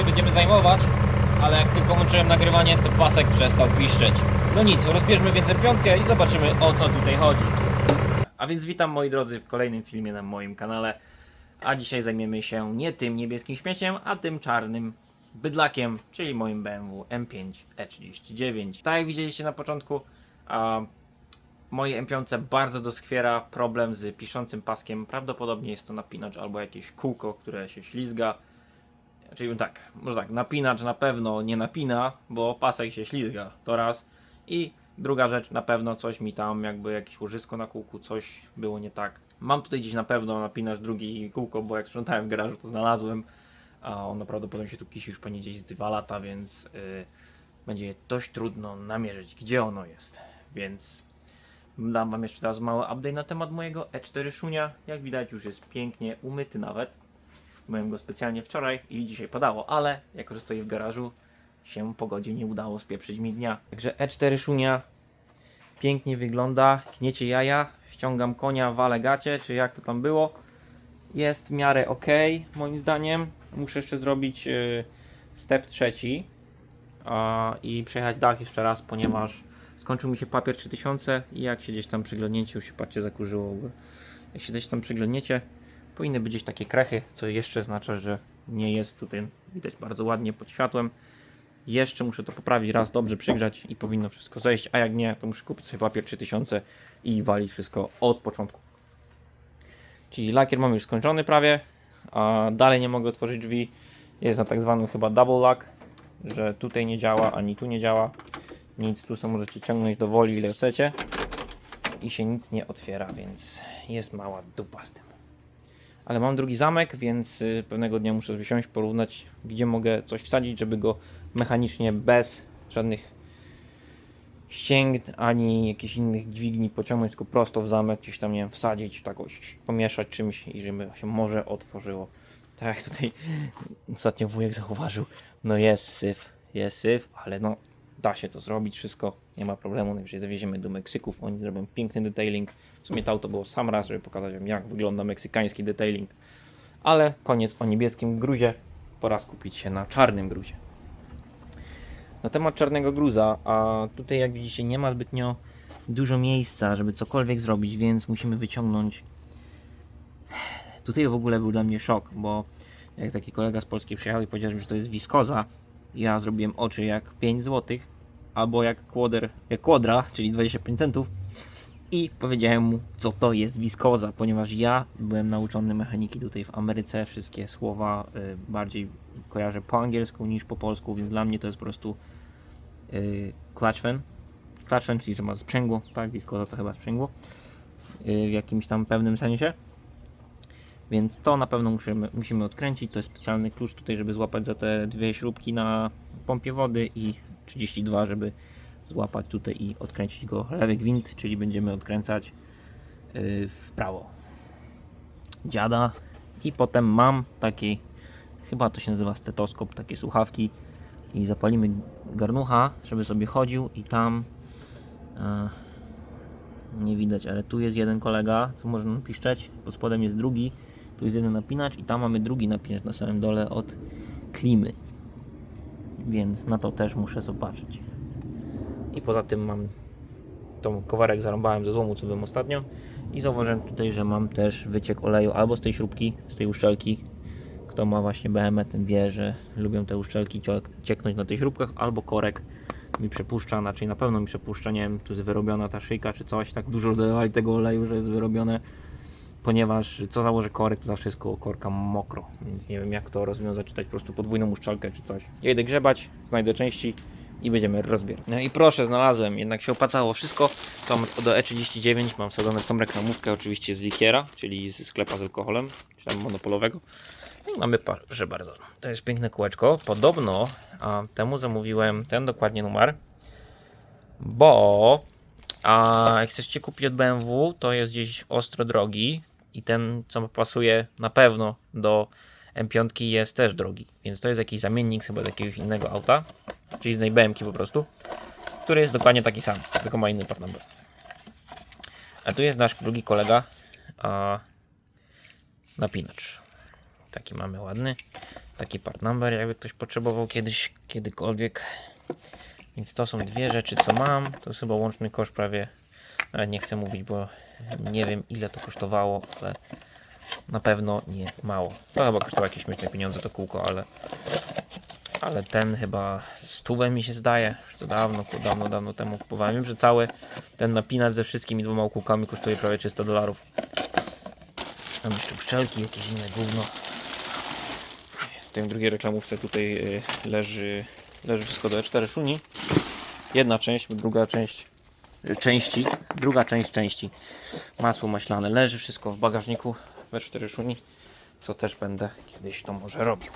się będziemy zajmować, ale jak tylko łączyłem nagrywanie, to pasek przestał piszczeć. No nic, rozbierzmy więc piątkę i zobaczymy o co tutaj chodzi. A więc witam moi drodzy w kolejnym filmie na moim kanale. A dzisiaj zajmiemy się nie tym niebieskim śmieciem, a tym czarnym bydlakiem, czyli moim BMW M5 E39. Tak jak widzieliście na początku, a mojej M5 bardzo doskwiera problem z piszącym paskiem. Prawdopodobnie jest to napinacz albo jakieś kółko, które się ślizga. Czyli tak, może tak, napinacz na pewno nie napina, bo pasek się ślizga, to raz. I druga rzecz, na pewno coś mi tam, jakby jakieś łożysko na kółku, coś było nie tak. Mam tutaj gdzieś na pewno napinacz drugi kółko, bo jak sprzątałem w garażu, to znalazłem. A ono prawdopodobnie się tu kisi już pewnie gdzieś z dwa lata, więc yy, będzie dość trudno namierzyć, gdzie ono jest. Więc dam Wam jeszcze raz mały update na temat mojego E4 Szunia. Jak widać, już jest pięknie umyty nawet. Myłem go specjalnie wczoraj i dzisiaj padało, ale jako, że stoi w garażu, się pogodzie nie udało spieprzyć mi dnia. Także E4 Szunia pięknie wygląda, kniecie jaja, ściągam konia, walę gacie, czy jak to tam było. Jest w miarę ok, moim zdaniem. Muszę jeszcze zrobić y, step trzeci i przejechać dach jeszcze raz, ponieważ skończył mi się papier 3000 i jak się gdzieś tam przyglądniecie, już się patrzcie zakurzyło. Jak się gdzieś tam przyglądniecie, powinny być gdzieś takie krechy, co jeszcze znaczy, że nie jest tutaj widać bardzo ładnie pod światłem. Jeszcze muszę to poprawić raz, dobrze przygrzać i powinno wszystko zejść, a jak nie, to muszę kupić sobie papier 3000 i walić wszystko od początku. Czyli lakier mam już skończony prawie, a dalej nie mogę otworzyć drzwi. Jest na tak zwanym chyba double lock, że tutaj nie działa, ani tu nie działa. Nic, tu sobie możecie ciągnąć do woli ile chcecie i się nic nie otwiera, więc jest mała dupa z tym. Ale mam drugi zamek, więc y, pewnego dnia muszę wysiąść, porównać, gdzie mogę coś wsadzić, żeby go mechanicznie bez żadnych ścięgn ani jakichś innych dźwigni pociągnąć, tylko prosto w zamek, gdzieś tam, nie wiem, wsadzić, tak pomieszać czymś i żeby się może otworzyło. Tak jak tutaj ostatnio wujek zauważył, no jest syf, jest syf, ale no da się to zrobić wszystko, nie ma problemu, najwyżej zawieziemy do Meksyków, oni zrobią piękny detailing. W sumie to auto było sam raz, żeby pokazać wam jak wygląda meksykański detailing. Ale koniec o niebieskim gruzie, pora skupić się na czarnym gruzie. Na temat czarnego gruza, a tutaj jak widzicie nie ma zbytnio dużo miejsca, żeby cokolwiek zrobić, więc musimy wyciągnąć. Tutaj w ogóle był dla mnie szok, bo jak taki kolega z Polski przyjechał i powiedział, że to jest wiskoza, ja zrobiłem oczy jak 5 zł, albo jak kłoder, jak kłodra, czyli 25 centów i powiedziałem mu, co to jest wiskoza, ponieważ ja byłem nauczony mechaniki tutaj w Ameryce, wszystkie słowa y, bardziej kojarzę po angielsku niż po polsku, więc dla mnie to jest po prostu y, clutchfen. Clutchfen, czyli że ma sprzęgło, tak, wiskoza to chyba sprzęgło, y, w jakimś tam pewnym sensie. Więc to na pewno musimy, musimy odkręcić. To jest specjalny klucz tutaj, żeby złapać za te dwie śrubki na pompie wody i 32, żeby złapać tutaj i odkręcić go. Lewy gwint, czyli będziemy odkręcać yy, w prawo. Dziada. I potem mam taki chyba to się nazywa stetoskop, takie słuchawki. I zapalimy garnucha, żeby sobie chodził i tam e, nie widać, ale tu jest jeden kolega, co może nam piszczeć, pod spodem jest drugi, tu jest jeden napinacz i tam mamy drugi napinacz na samym dole od klimy, więc na to też muszę zobaczyć. I poza tym mam tą kowarek zarąbałem ze złomu, co byłem ostatnio i zauważyłem tutaj, że mam też wyciek oleju albo z tej śrubki, z tej uszczelki. Kto ma właśnie BM, ten wie, że lubią te uszczelki ciek- cieknąć na tych śrubkach, albo korek mi przepuszcza, znaczy na pewno mi przepuszcza, nie wiem, tu jest wyrobiona ta szyjka czy coś, tak dużo dodawali tego oleju, że jest wyrobione, ponieważ co założę korek, to zawsze jest koło korka mokro, więc nie wiem jak to rozwiązać, czy dać po prostu podwójną uszczelkę czy coś. Ja idę grzebać, znajdę części i będziemy rozbierać. No i proszę, znalazłem, jednak się opłacało wszystko. To mam do E39 mam wsadzone w tą reklamówkę, oczywiście z likiera, czyli z sklepa z alkoholem, czy tam monopolowego. I mamy, proszę bardzo, to jest piękne kółeczko. Podobno a, temu zamówiłem ten dokładnie numer, bo a jak chcecie kupić od BMW, to jest gdzieś ostro drogi i ten, co pasuje na pewno do M5 jest też drogi, więc to jest jakiś zamiennik chyba z jakiegoś innego auta, czyli z BMW po prostu, który jest dokładnie taki sam, tylko ma inny part number. A tu jest nasz drugi kolega, a, napinacz. Taki mamy ładny. Taki part number, jakby ktoś potrzebował kiedyś, kiedykolwiek. Więc to są dwie rzeczy, co mam. To jest chyba łączny koszt prawie. Nie chcę mówić, bo nie wiem ile to kosztowało, ale na pewno nie mało. To chyba kosztowało jakieś śmieszne pieniądze to kółko, ale ale ten chyba stówę mi się zdaje. Już to dawno, dawno, dawno temu kupowałem. Wiem, że cały ten napinacz ze wszystkimi dwoma kółkami kosztuje prawie 300 dolarów. Mam jeszcze uszczelki, jakieś inne gówno. W tej drugiej reklamówce tutaj y, leży, leży wszystko do E4 szuni. Jedna część, druga część części, druga część części. Masło maślane leży wszystko w bagażniku W4 szuni, co też będę kiedyś to może robił.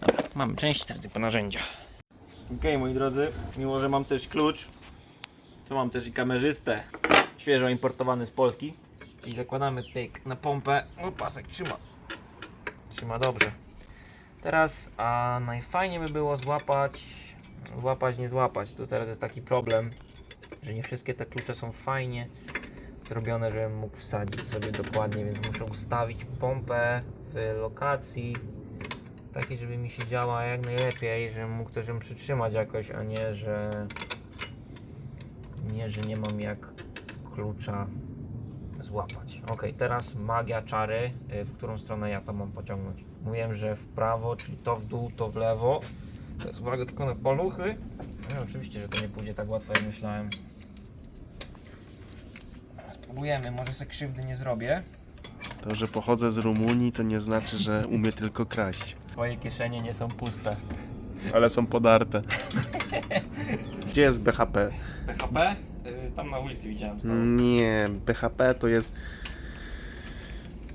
Dobra, mamy część, teraz tylko narzędzia. Okej, moi drodzy, mimo że mam też klucz, to mam też i kamerzystę świeżo importowany z Polski. Czyli zakładamy pyk na pompę. O, pasek trzyma. Trzyma dobrze. Teraz, a najfajniej by było złapać, złapać, nie złapać. To teraz jest taki problem, że nie wszystkie te klucze są fajnie zrobione, żebym mógł wsadzić sobie dokładnie, więc muszę ustawić pompę w lokacji takiej, żeby mi się działa jak najlepiej, żebym mógł też ją przytrzymać jakoś, a nie, że nie, że nie mam jak klucza złapać. Ok, teraz magia czary, y, w którą stronę ja to mam pociągnąć. Mówiłem, że w prawo, czyli to w dół, to w lewo. Teraz uwaga tylko na paluchy. No, oczywiście, że to nie pójdzie tak łatwo jak myślałem. Spróbujemy, może se krzywdy nie zrobię. To, że pochodzę z Rumunii, to nie znaczy, że umie tylko kraść. Twoje kieszenie nie są puste. Ale są podarte. Gdzie jest BHP? PHP? Y, tam na ulicy widziałem. Nie, BHP to jest...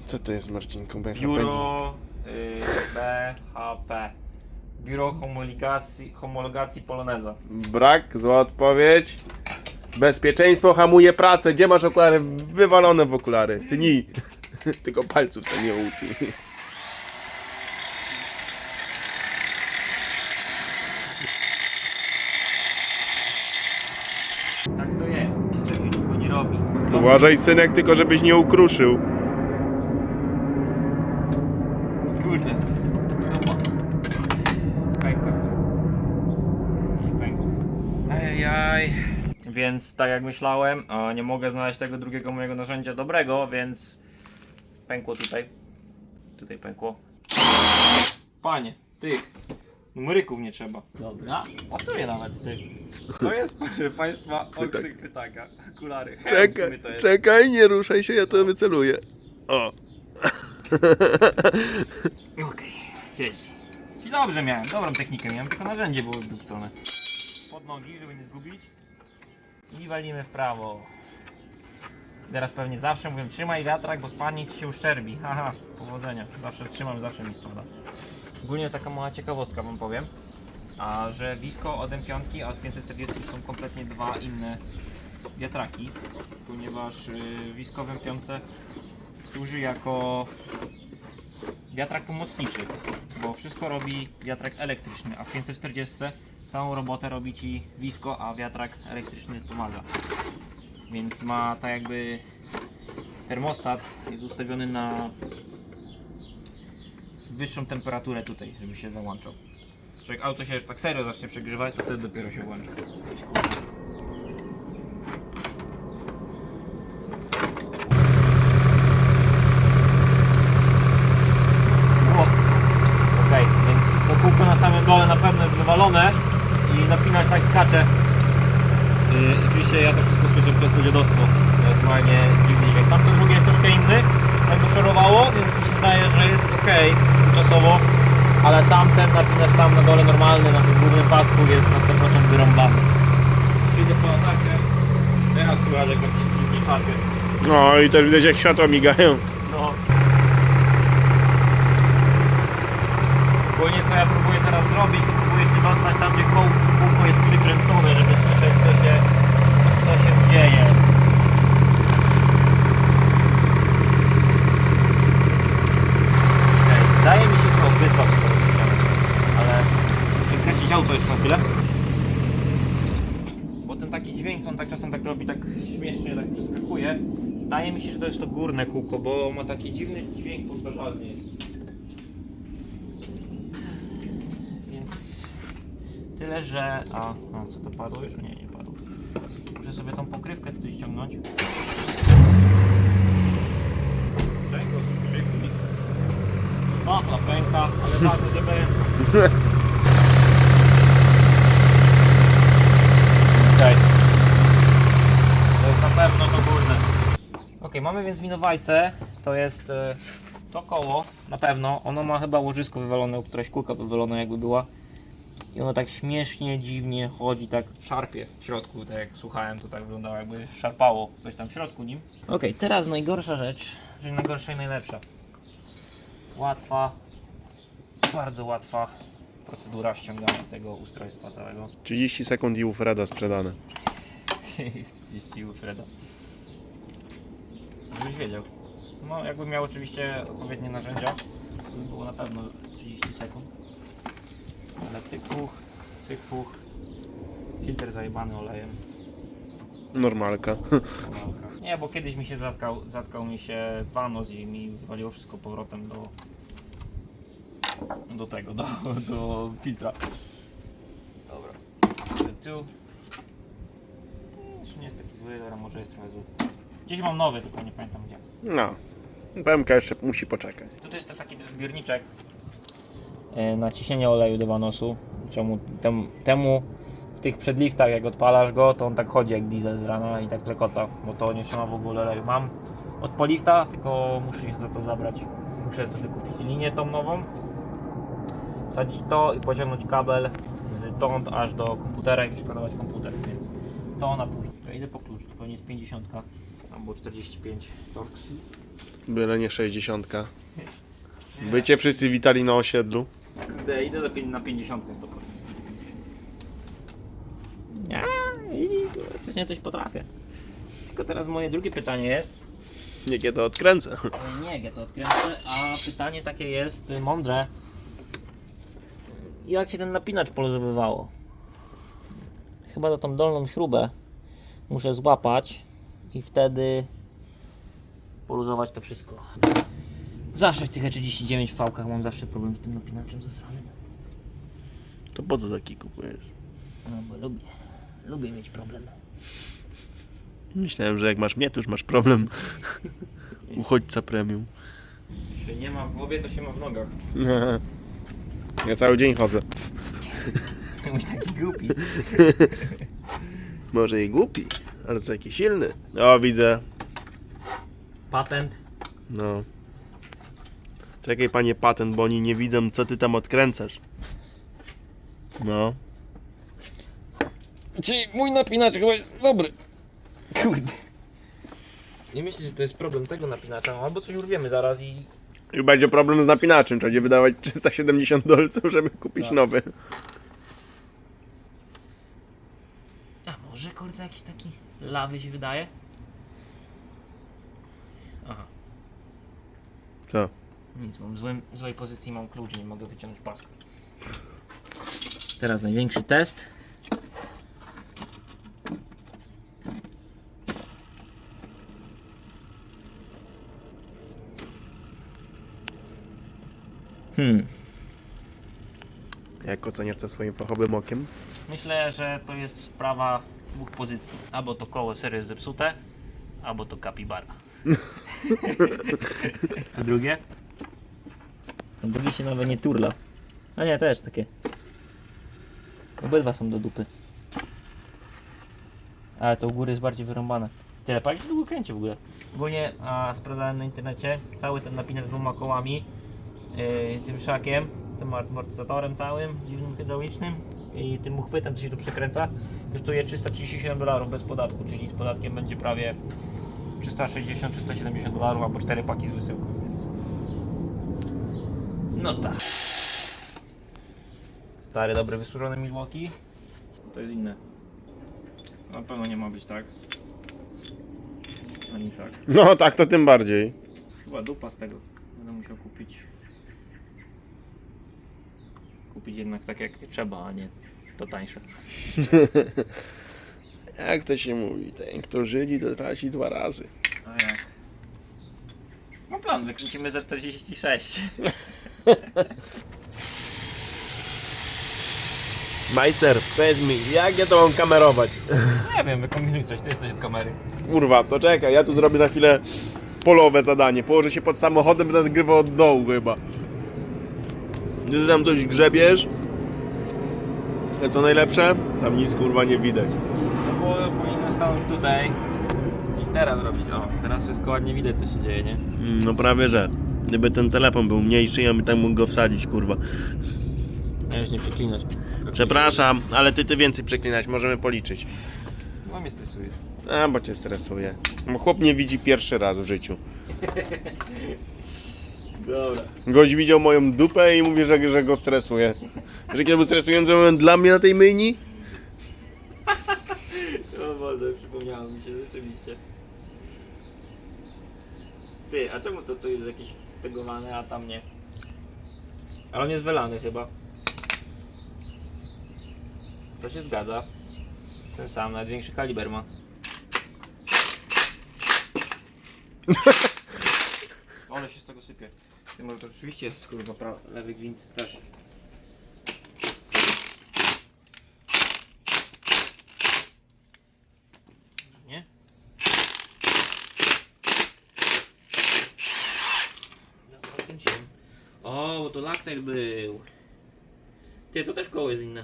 Co to jest, Marcinko? BHP? Biuro y, BHP. Biuro homologacji, homologacji Poloneza. Brak, zła odpowiedź. Bezpieczeństwo hamuje pracę. Gdzie masz okulary? Wywalone w okulary. Ty nie. Tylko palców sobie nie uczy. Tak to jest. Czego nie robi. Uważaj, synek, tylko żebyś nie ukruszył. Więc tak jak myślałem, a nie mogę znaleźć tego drugiego mojego narzędzia dobrego, więc pękło tutaj. Tutaj pękło. Panie, tych numeryków nie trzeba. Dobra. Pasuje nawet ty. To jest, proszę Państwa, oksyk krytaka. Okulary. Sumie to jest. czekaj, nie ruszaj się, ja to wyceluję. O. Okej, siedzi. Czyli dobrze miałem, dobrą technikę miałem, tylko narzędzie było zdupcone. Pod nogi, żeby nie zgubić. I walimy w prawo. Teraz pewnie zawsze mówię, trzymaj wiatrak, bo spadnie ci się uszczerbi. Haha, powodzenia. Zawsze trzymam, zawsze mi spada. Ogólnie taka mała ciekawostka wam powiem. A że Visco od M5 a od 540 są kompletnie dwa inne wiatraki, ponieważ yy, Visco w M5 służy jako wiatrak pomocniczy, bo wszystko robi wiatrak elektryczny, a w 540 całą robotę robi ci wisko, a wiatrak elektryczny pomaga. Więc ma tak jakby termostat jest ustawiony na wyższą temperaturę tutaj, żeby się załączał. Jak auto się już tak serio zacznie przegrzewać, to wtedy dopiero się włącza. O, Okej, więc to kółko na samym dole na pewno jest wywalone i napinać tak skacze. Ja to wszystko słyszę przez to dziadostwo. Normalnie dziwny dźwięk. Tamto drugie jest troszkę inny, tak szorowało, więc mi się zdaje, że jest ok czasowo. Ale tamten napinacz tam na dole normalny, na tym głównym pasku jest na 100% wyrąbany. Przyjdę po atakę. Teraz słychać jak jakiś dziwny szarpier. No i też widać jak światła migają. No. Ogólnie co ja próbuję teraz zrobić, to próbuję się dostać tam, gdzie kółko jest przykręcone, żeby słyszeć co się, co się dzieje. Okej, Wydaje mi się, że podłączone, ale muszę zgasić auto jeszcze na chwilę. Bo ten taki dźwięk, co on tak czasem tak robi, tak śmiesznie tak przeskakuje. Zdaje mi się, że to jest to górne kółko, bo ma taki dziwny dźwięk powtarzalny jest. Tyle, że... A, a co to padło już? Nie, sobie tą pokrywkę tutaj ściągnąć. Sprzęgło, skrzypnik. Machla pęka, ale ważne, żeby... Okej. To jest na pewno to górne. Ok, mamy więc winowajcę. To jest e, to koło, na pewno. Ono ma chyba łożysko wywalone, któraś kulka wywalona jakby była. I ono tak śmiesznie, dziwnie chodzi, tak szarpie w środku, tak jak słuchałem, to tak wyglądało jakby szarpało coś tam w środku nim. Ok, teraz najgorsza rzecz, czyli najgorsza i najlepsza. Łatwa, bardzo łatwa procedura ściągania tego ustrojstwa całego. 30 sekund i u Freda sprzedane. 30 u Freda. Żebyś wiedział. No, jakbym miał oczywiście odpowiednie narzędzia, to by było na pewno 30 sekund. Ale cykfuch, cykfuch, filtr zajebany olejem. Normalka. Normalka. Nie, bo kiedyś mi się zatkał, zatkał mi się wanos i mi wywaliło wszystko powrotem do do tego, do, do filtra. Dobra. Tu. Jeszcze nie jest taki zły, ale może jest trochę zły. Gdzieś mam nowy, tylko nie pamiętam gdzie. No. PMK jeszcze musi poczekać. Tutaj jest taki zbiorniczek e, na ciśnienie oleju do wanosu. Czemu tem, temu w tych przedliftach jak odpalasz go, to on tak chodzi jak diesel z rana i tak klekota, bo to nie trzyma w ogóle oleju. Mam od polifta, tylko muszę się za to zabrać. Muszę wtedy kupić linię tą nową, wsadzić to i pociągnąć kabel z tąd aż do komputera i przykładować komputer, więc to na później. Ja idę po klucz, to pewnie jest 50 albo 45 torx. Byle nie 60. By cię wszyscy witali na osiedlu. Kurde, idę na 50 100%. Ja, i kurde, coś nie coś potrafię. Tylko teraz moje drugie pytanie jest. Nie kiedy odkręcę. Nie, to odkręcę, a pytanie takie jest y, mądre. Jak się ten napinacz poluzowywało? Chyba za tą dolną śrubę muszę złapać i wtedy poluzować to wszystko. Zawsze w tych E39 V-kach mam zawsze problem z tym napinaczem zasranym. To po co taki kupujesz? No bo lubię, lubię mieć problem. Myślałem, że jak masz mnie, to już masz problem. Uchodźca premium. Jeśli nie ma w głowie, to się ma w nogach. Ja cały dzień chodzę. Byś taki głupi. Może i głupi, ale co jaki silny. O, widzę. Patent. No. Czekaj, panie patent, bo oni nie widzą, co ty tam odkręcasz. No. Czyli mój napinacz chyba jest dobry. Kurde. Nie myślę, że to jest problem tego napinacza, albo coś urwiemy zaraz i... I będzie problem z napinaczem. Trzeba będzie wydawać 370 dolców, żeby kupić Tak. nowy. A może kurde jakiś taki lawy się wydaje? Aha, Co? Nic, mam w złym, złej pozycji, mam klucz, nie mogę wyciągnąć paska. Teraz największy test. Hmm. Jak oceniasz to swoim fachowym okiem? Myślę, że to jest sprawa dwóch pozycji. Albo to koło sery jest zepsute, albo to kapibara. A drugie? A drugie się nawet nie turla. A nie, też takie. Obydwa są do dupy. Ale to u góry jest bardziej wyrąbane. Tyle palić długo kręci w ogóle. Ogólnie a, sprawdzałem na internecie cały ten napinacz z dwoma kołami, yy, tym szakiem, tym amortyzatorem całym, dziwnym hydraulicznym i tym uchwytem, co się tu przekręca, kosztuje 337 dolarów bez podatku, czyli z podatkiem będzie prawie 360-370 dolarów albo 4 paki z wysyłką, więc... No tak. Stary, dobry, wysłużony Milwaukee. To jest inne. Na pewno nie ma być tak. Ani tak. No tak, to tym bardziej. Chyba dupa z tego. Będę musiał kupić. Kupić jednak tak jak trzeba, a nie to tańsze. Jak to się mówi? Ten, kto żydzi, to traci dwa razy. A jak? Mam plan, wykręcimy za 46. Majster, powiedz mi, jak ja to mam kamerować? Nie wiem, wykombinuj coś, ty jesteś od kamery. Kurwa, to czekaj, ja tu zrobię na chwilę polowe zadanie. Położę się pod samochodem, będę nagrywał od dołu chyba. Ty tam coś grzebiesz? A co najlepsze? Tam nic kurwa nie widać. No bo powinienem stanąć tutaj teraz robić. O, teraz wszystko ładnie widać, co się dzieje, nie? Mm, No prawie że. Gdyby ten telefon był mniejszy, ja bym tam mógł go wsadzić, kurwa. Ja już nie przeklinać. Przepraszam, ale ty ty więcej przeklinać, możemy policzyć. No mnie stresujesz. A, bo cię stresuje. Bo chłop nie widzi pierwszy raz w życiu. Dobra. Gość widział moją dupę i mówi, że, że go stresuje. Że kiedy był stresujący moment dla mnie na tej myjni? O Boże, przypomniało mi się rzeczywiście. Ty, a czemu to tu jest jakieś tegowane, a tam nie? Ale on jest wylany chyba. To się zgadza. Ten sam, nawet większy kaliber ma. Ale się z tego sypie. Ty może to rzeczywiście jest kurwa lewy gwint też. Nie? Dobra, kręciłem. O, to laktail był. Ty, to też koło jest inne.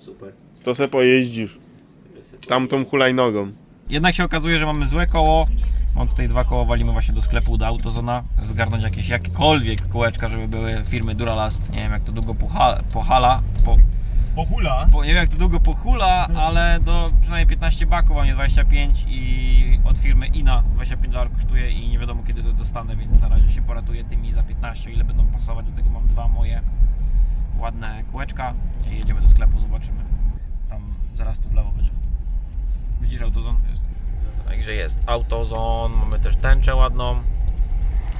Super. To se pojeździsz. Tamtą hulajnogą. Jednak się okazuje, że mamy złe koło. Mam tutaj dwa koła, walimy właśnie do sklepu do Autozona, zgarnąć jakieś jakiekolwiek kółeczka, żeby były firmy Duralast. Nie wiem jak to długo pohala, pohala po, Po hula? po, nie wiem jak to długo pochula, ale do przynajmniej 15 baków, a nie 25 i od firmy INA 25 dolarów kosztuje i nie wiadomo kiedy to dostanę, więc na razie się poratuję tymi za 15, o ile będą pasować. Do tego mam dwa moje ładne kółeczka i jedziemy do sklepu, zobaczymy. Tam zaraz tu w lewo będzie. Widzisz autozon? Jest. Także jest autozon, mamy też tęczę ładną.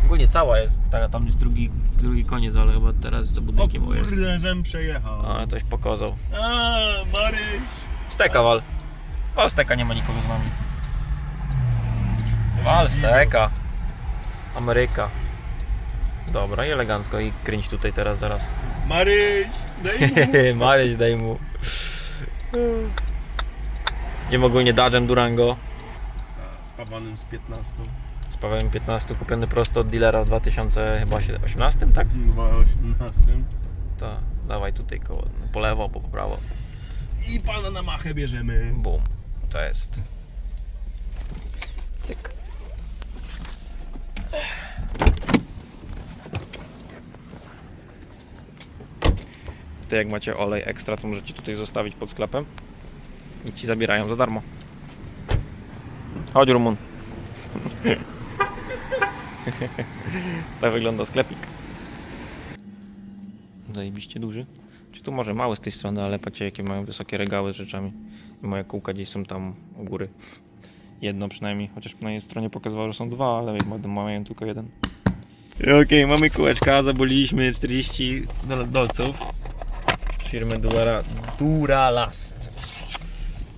Ogólnie cała jest, tak, tam jest drugi, drugi koniec, ale chyba teraz za budynkiem o, jest. żem przejechał. A, ktoś pokazał. A, Maryś. Steka wal. Wal steka, nie ma nikogo z nami. Wal steka. Ameryka. Dobra i elegancko i kręć tutaj teraz zaraz. Maryś, daj Maryś daj mu. Idziemy ogólnie Dodge'em Durango. Z Pawanem z 15. Z Pawem 15 kupiony prosto od dealera w 2018, tak? 2018. To dawaj tutaj koło, po lewo, po prawo. I pana na machę bierzemy. Bum. To jest. Cyk. To jak macie olej ekstra, to możecie tutaj zostawić pod sklepem i ci zabierają za darmo. Chodź Rumun. tak wygląda sklepik. Zajebiście duży. Czy tu może mały z tej strony, ale patrzcie jakie mają wysokie regały z rzeczami. I kółka gdzieś są tam u góry. Jedno przynajmniej, chociaż na jej stronie pokazywało, że są dwa, ale ma- mają tylko jeden. Okej, mamy kółeczka, zaboliliśmy 40 dol- dolców firmy Dura, Duralast.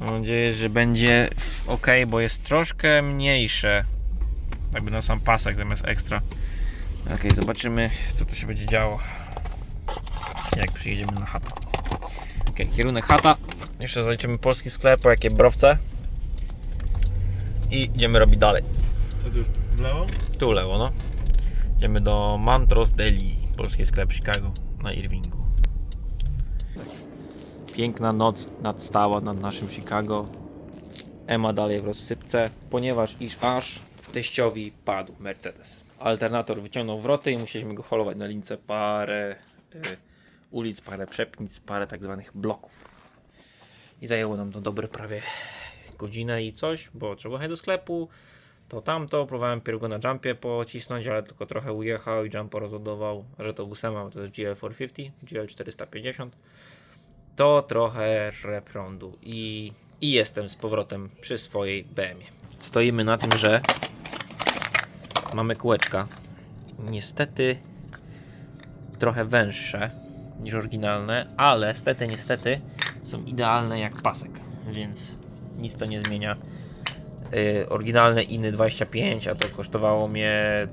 Mam nadzieję, że będzie ok, bo jest troszkę mniejsze. Jakby na sam pasek zamiast ekstra. Okej, zobaczymy co tu się będzie działo. Jak przyjedziemy na chatę. Okej, kierunek chata. Jeszcze zaliczymy polski sklep, po jakie browce. I idziemy robić dalej. Co tu już w lewo? Tu lewo, no. Idziemy do Mantros Deli, polski sklep Chicago na Irvingu. Piękna noc nadstała nad naszym Chicago. Emma dalej w rozsypce, ponieważ iż aż teściowi padł Mercedes. Alternator wyciągnął wroty i musieliśmy go holować na lince parę y, ulic, parę przepnic, parę tak zwanych bloków. I zajęło nam to dobre prawie godzinę i coś, bo trzeba jechać do sklepu, to tamto. Próbowałem pierw na jumpie pocisnąć, ale tylko trochę ujechał i jump rozładował, że to był Sema, bo to jest GL450, GL450. To trochę prądu i, i jestem z powrotem przy swojej BM-ie. Stoimy na tym, że mamy kółeczka. Niestety trochę węższe niż oryginalne, ale stety, niestety są idealne jak pasek, więc nic to nie zmienia. Yy, oryginalne Iny 25, a to kosztowało mnie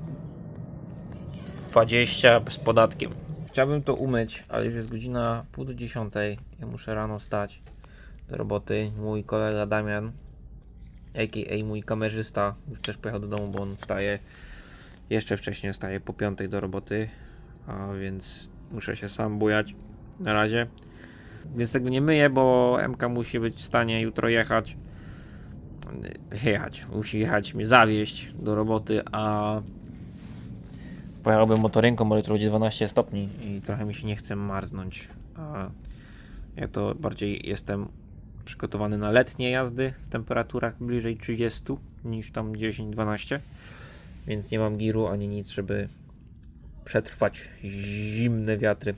20 z podatkiem. Chciałbym to umyć, ale już jest godzina pół do dziesiątej. Ja muszę rano stać do roboty. Mój kolega Damian, a.k.a. mój kamerzysta, już też pojechał do domu, bo on wstaje jeszcze wcześniej, wstaje po piątej do roboty, a więc muszę się sam bujać na razie. Więc tego nie myję, bo MK musi być w stanie jutro jechać. Jechać, musi jechać mnie zawieźć do roboty, a pojechałbym motorynką, bo jutro będzie 12 stopni i trochę mi się nie chce marznąć. A ja to bardziej jestem przygotowany na letnie jazdy w temperaturach bliżej 30 niż tam 10-12, więc nie mam giru ani nic, żeby przetrwać zimne wiatry.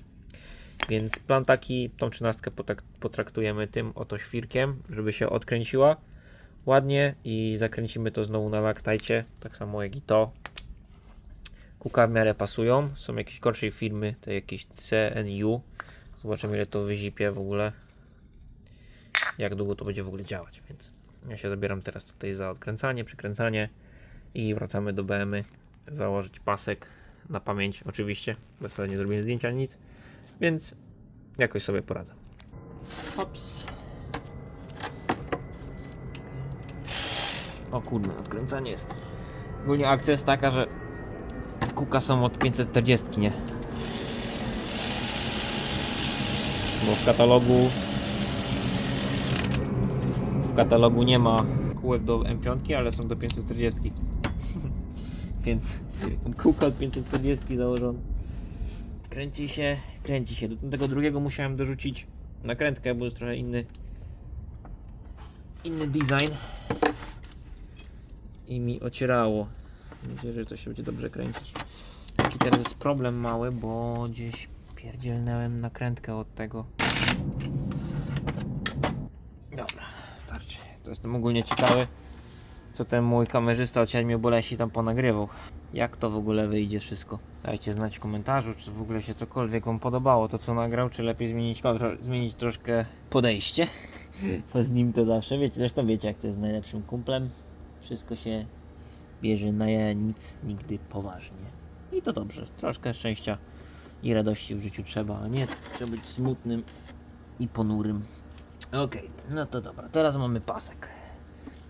Więc plan taki, tą trzynastkę potraktujemy tym oto świrkiem, żeby się odkręciła ładnie i zakręcimy to znowu na laktajcie, tak samo jak i to. Kuka w miarę pasują, są jakieś gorszej firmy, to jakieś CNU. Zobaczymy ile to wyzipie w ogóle, jak długo to będzie w ogóle działać, więc ja się zabieram teraz tutaj za odkręcanie, przykręcanie i wracamy do BM-y, założyć pasek na pamięć oczywiście, bez nie zrobiłem zdjęcia nic, więc jakoś sobie poradzę. Hops. O kurde, odkręcanie jest. Ogólnie akcja jest taka, że kuka są od 540, nie? Bo w katalogu w katalogu nie ma kółek do M5, ale są do 540. Więc mam kółka od 540 założone. Kręci się, kręci się. Do tego drugiego musiałem dorzucić nakrętkę, bo jest trochę inny inny design i mi ocierało. Mam nadzieję, że to się będzie dobrze kręcić. Taki teraz jest problem mały, bo gdzieś pierdzielnąłem nakrętkę od tego. Dobra, starczy. To jestem ogólnie ciekawy, co ten mój kamerzysta od siedmiu bolesi tam ponagrywał. Jak to w ogóle wyjdzie wszystko? Dajcie znać w komentarzu, czy w ogóle się cokolwiek wam podobało, to co nagrał, czy lepiej zmienić, zmienić troszkę podejście. Bo z nim to zawsze, wiecie, zresztą wiecie jak to jest najlepszym kumplem. Wszystko się bierze na nic nigdy poważnie. I to dobrze, troszkę szczęścia i radości w życiu trzeba, a nie trzeba być smutnym i ponurym. Okej, no to dobra, teraz mamy pasek.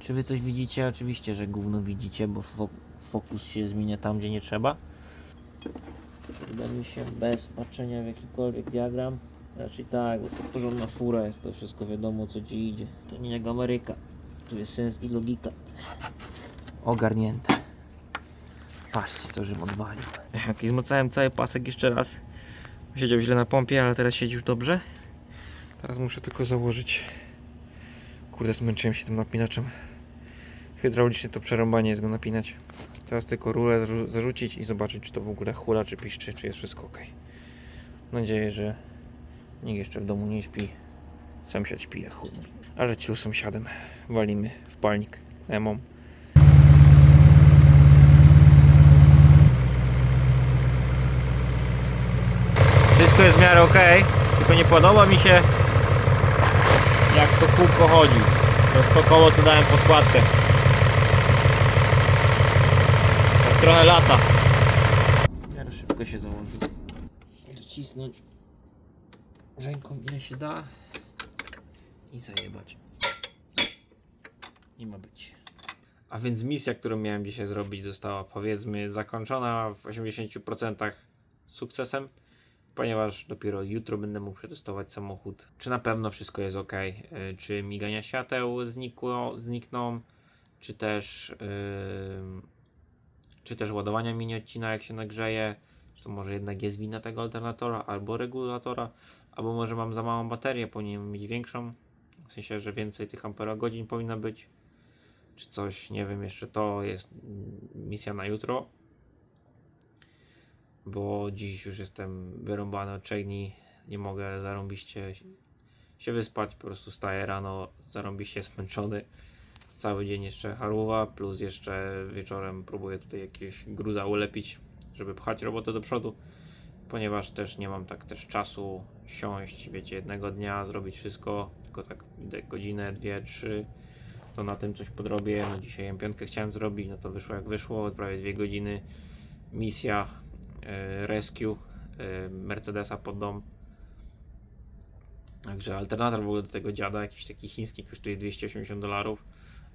Czy wy coś widzicie? Oczywiście, że gówno widzicie, bo fo- fokus się zmienia tam, gdzie nie trzeba. Wyda mi się bez patrzenia w jakikolwiek diagram. Raczej tak, bo to porządna fura jest, to wszystko wiadomo co ci idzie. To nie jak Ameryka. Tu jest sens i logika. Ogarnięte. Patrzcie co Rzym odwalił. Jak zmocałem cały pasek jeszcze raz. Siedział źle na pompie, ale teraz siedzi już dobrze. Teraz muszę tylko założyć. Kurde, zmęczyłem się tym napinaczem. Hydraulicznie to przerąbanie jest go napinać. Teraz tylko rurę zarzu- zarzucić i zobaczyć, czy to w ogóle hula, czy piszczy, czy jest wszystko ok. Mam nadzieję, że nikt jeszcze w domu nie śpi. Sąsiad śpi, jak chuj. Ale ci sąsiadem walimy w palnik emą. Wszystko jest w miarę ok, tylko nie podoba mi się jak to kółko chodzi. To jest to koło co dałem podkładkę. Tak trochę lata. Miarę szybko się założy. Docisnąć ręką ile się da i zajebać. Nie ma być. A więc misja, którą miałem dzisiaj zrobić, została powiedzmy zakończona w 80% sukcesem, ponieważ dopiero jutro będę mógł przetestować samochód. Czy na pewno wszystko jest ok? y, Czy migania świateł znikło, znikną? Czy też, ym, czy też ładowania mi nie odcina jak się nagrzeje? To może jednak jest wina tego alternatora albo regulatora? Albo może mam za małą baterię, powinienem mieć większą? W sensie, że więcej tych amperagodzin powinno być? Czy coś, nie wiem, jeszcze to jest misja na jutro. Bo dziś już jestem wyrąbany od dni. Nie mogę zarąbiście się wyspać. Po prostu staję rano zarąbiście zmęczony. Cały dzień jeszcze harłowa, plus jeszcze wieczorem próbuję tutaj jakieś gruza ulepić, żeby pchać robotę do przodu. Ponieważ też nie mam tak też czasu siąść, wiecie, jednego dnia, zrobić wszystko, tylko tak idę godzinę, dwie, trzy, to na tym coś podrobię. No dzisiaj M5 chciałem zrobić, no to wyszło jak wyszło, prawie dwie godziny. Misja e, rescue y, Mercedesa pod dom. Także alternator w ogóle do tego dziada, jakiś taki chiński, kosztuje 280 dolarów,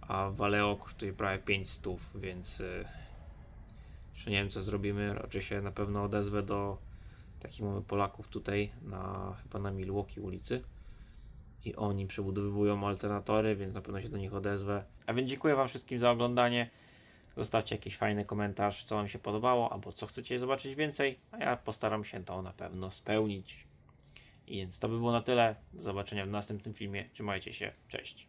a Valeo kosztuje prawie 500, więc y, jeszcze nie wiem co zrobimy. Raczej się na pewno odezwę do takich mamy Polaków tutaj, na, chyba na Milwaukee ulicy. I oni przebudowują alternatory, więc na pewno się do nich odezwę. A więc dziękuję Wam wszystkim za oglądanie. Zostawcie jakiś fajny komentarz, co Wam się podobało, albo co chcecie zobaczyć więcej, a ja postaram się to na pewno spełnić. I więc to by było na tyle. Do zobaczenia w następnym filmie. Trzymajcie się. Cześć.